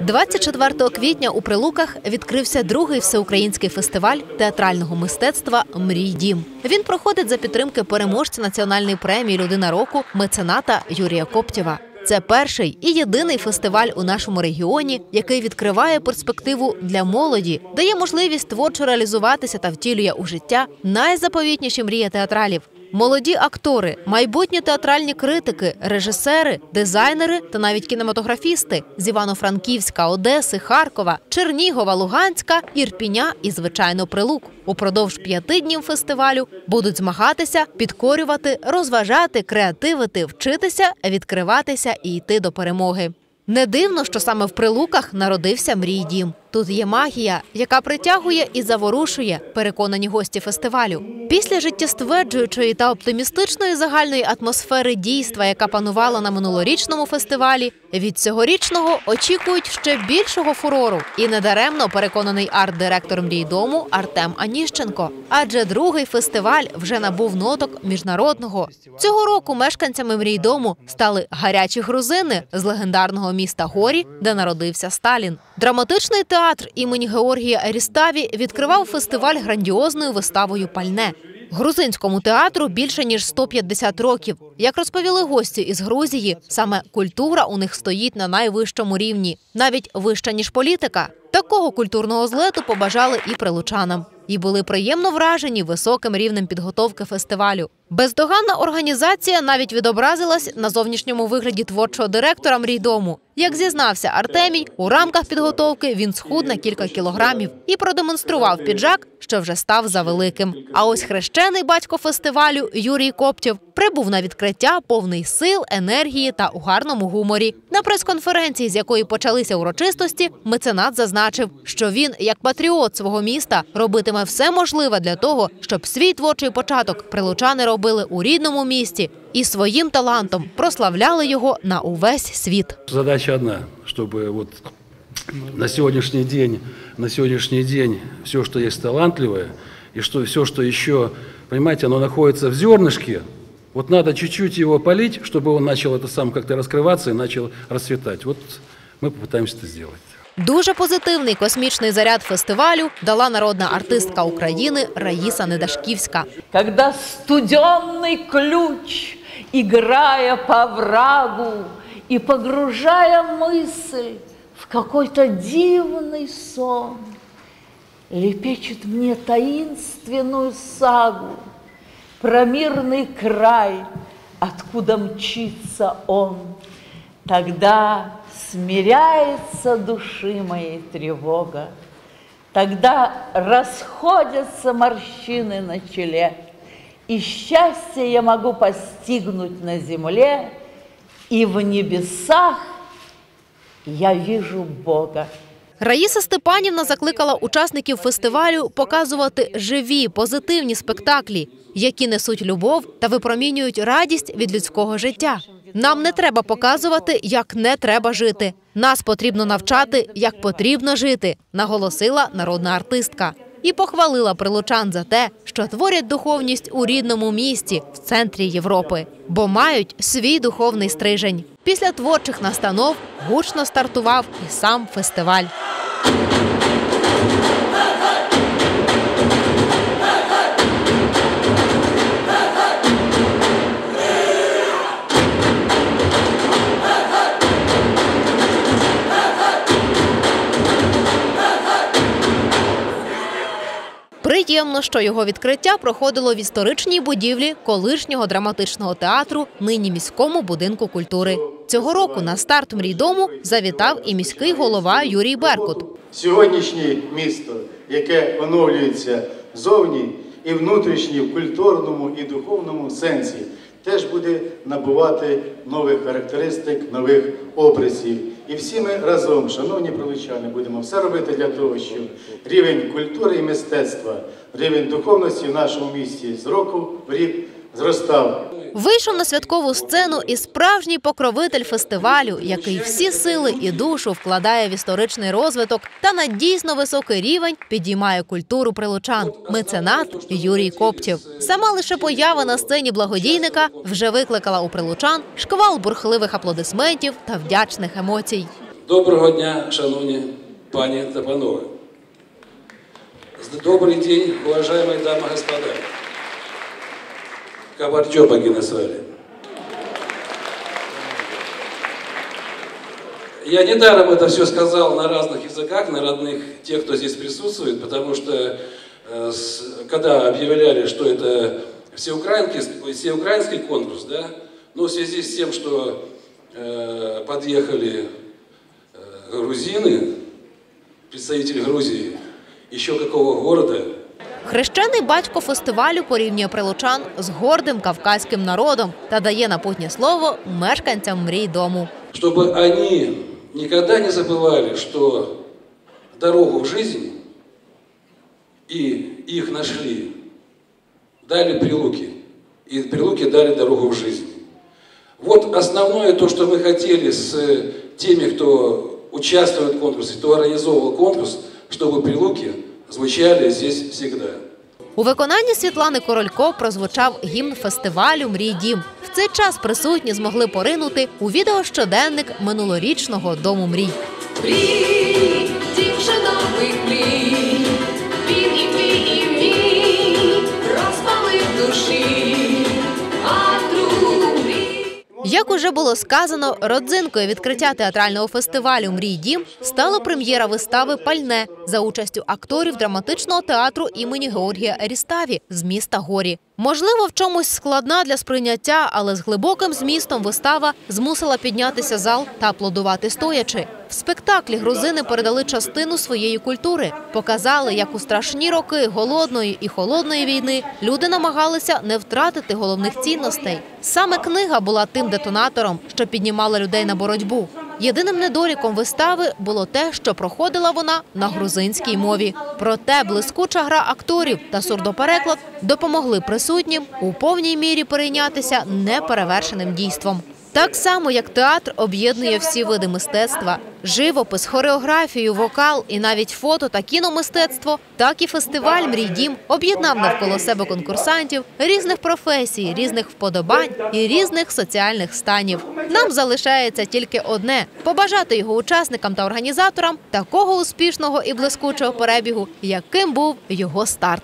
24 квітня у Прилуках відкрився другий всеукраїнський фестиваль театрального мистецтва Мрій дім. Він проходить за підтримки переможця національної премії Людина року мецената Юрія Коптєва. Це перший і єдиний фестиваль у нашому регіоні, який відкриває перспективу для молоді, дає можливість творчо реалізуватися та втілює у життя найзаповітніші мрії театралів. Молоді актори, майбутні театральні критики, режисери, дизайнери та навіть кінематографісти з Івано-Франківська, Одеси, Харкова, Чернігова, Луганська, Ірпіня і звичайно Прилук. Упродовж п'яти днів фестивалю будуть змагатися, підкорювати, розважати, креативити, вчитися, відкриватися і йти до перемоги. Не дивно, що саме в Прилуках народився мрій дім. Тут є магія, яка притягує і заворушує, переконані гості фестивалю. Після життєстверджуючої та оптимістичної загальної атмосфери дійства, яка панувала на минулорічному фестивалі, від цьогорічного очікують ще більшого фурору. І недаремно переконаний арт-директор мрійдому Артем Аніщенко. Адже другий фестиваль вже набув ноток міжнародного. Цього року мешканцями мрійдому стали гарячі грузини з легендарного міста Горі, де народився Сталін. Драматичний театр імені Георгія Еріставі відкривав фестиваль грандіозною виставою Пальне. Грузинському театру більше ніж 150 років. Як розповіли гості із Грузії, саме культура у них стоїть на найвищому рівні, навіть вища ніж політика. Такого культурного злету побажали і прилучанам. І були приємно вражені високим рівнем підготовки фестивалю. Бездоганна організація навіть відобразилась на зовнішньому вигляді творчого директора мрійдому. Як зізнався Артемій, у рамках підготовки він схуд на кілька кілограмів і продемонстрував піджак, що вже став завеликим. А ось хрещений батько фестивалю Юрій Коптєв прибув на відкриття повний сил, енергії та у гарному гуморі. На прес-конференції, з якої почалися урочистості, меценат зазначив, що він, як патріот свого міста, робитиме все можливе для того, щоб свій творчий початок прилучани робили у рідному місті і своїм талантом прославляли його на увесь світ. Задача одна, чтобы вот на сегодняшний день, на сегодняшний день все, что есть талантливое, и что все, что еще, понимаете, оно находится в зернышке, вот надо чуть-чуть его полить, чтобы он начал это сам как-то раскрываться и начал расцветать. Вот мы попытаемся это сделать. Дуже позитивний космічний заряд фестивалю дала народна артистка України Раїса Недашківська. когда студенный ключ, играя по врагу и погружая мысль в какой-то дивный сон, лепечет мне таинственную сагу про мирный край, откуда мчится он. Тогда смиряется души моей тревога, Тогда расходятся морщины на челе, И счастье я могу постигнуть на земле, И в небесах я вижу Бога. Раїса Степанівна закликала учасників фестивалю показувати живі позитивні спектаклі, які несуть любов та випромінюють радість від людського життя. Нам не треба показувати, як не треба жити. Нас потрібно навчати, як потрібно жити, наголосила народна артистка. І похвалила прилучан за те, що творять духовність у рідному місті в центрі Європи, бо мають свій духовний стрижень. Після творчих настанов гучно стартував і сам фестиваль. Приємно, що його відкриття проходило в історичній будівлі колишнього драматичного театру, нині міському будинку культури. Цього року на старт мрійдому завітав і міський голова Юрій Беркут. Сьогоднішнє місто, яке оновлюється зовні і внутрішні в культурному і духовному сенсі, теж буде набувати нових характеристик, нових образів. І всі ми разом, шановні проличани, будемо все робити для того, щоб рівень культури і мистецтва, рівень духовності в нашому місті з року в рік зростав. Вийшов на святкову сцену і справжній покровитель фестивалю, який всі сили і душу вкладає в історичний розвиток та на дійсно високий рівень підіймає культуру прилучан. Меценат Юрій Коптєв. Сама лише поява на сцені благодійника вже викликала у прилучан шквал бурхливих аплодисментів та вдячних емоцій. Доброго дня, шановні пані та панове. Добрый день, уважаемые дамы и господа. Кабарчопаги назвали. Я недаром это все сказал на разных языках, на родных тех, кто здесь присутствует, потому что э, когда объявляли, что это всеукраинский, всеукраинский конкурс, да, но в связи с тем, что э, подъехали э, грузины, представители Грузии, еще какого города, Хрещений батько фестивалю порівнює прилучан з гордим кавказьким народом та дає напутнє слово мешканцям мрій дому. чтобы они никогда не забывали, что дорогу в жизнь и их нашли, дали прилуки, и прилуки дали дорогу в жизнь. Вот основное то, что мы хотели с теми, кто участвует в конкурсе, кто организовывал конкурс, чтобы прилуки звучали здесь всегда. У виконанні Світлани Королько прозвучав гімн фестивалю Мрій дім. В цей час присутні змогли поринути у відеощоденник минулорічного дому мрій. Мрій, дівчиновий мрій, він і твій, і мій, розпалив душі. Як уже було сказано, родзинкою відкриття театрального фестивалю Мрій дім стала прем'єра вистави Пальне за участю акторів драматичного театру імені Георгія Еріставі з міста Горі. Можливо, в чомусь складна для сприйняття, але з глибоким змістом вистава змусила піднятися зал та аплодувати стоячи. В спектаклі грузини передали частину своєї культури, показали, як у страшні роки голодної і холодної війни люди намагалися не втратити головних цінностей. Саме книга була тим детонатором, що піднімала людей на боротьбу. Єдиним недоліком вистави було те, що проходила вона на грузинській мові. Проте блискуча гра акторів та сурдопереклад допомогли присутнім у повній мірі перейнятися неперевершеним дійством. Так само, як театр об'єднує всі види мистецтва: живопис, хореографію, вокал і навіть фото та кіномистецтво, так і фестиваль Мрій дім об'єднав навколо себе конкурсантів різних професій, різних вподобань і різних соціальних станів. Нам залишається тільки одне побажати його учасникам та організаторам такого успішного і блискучого перебігу, яким був його старт.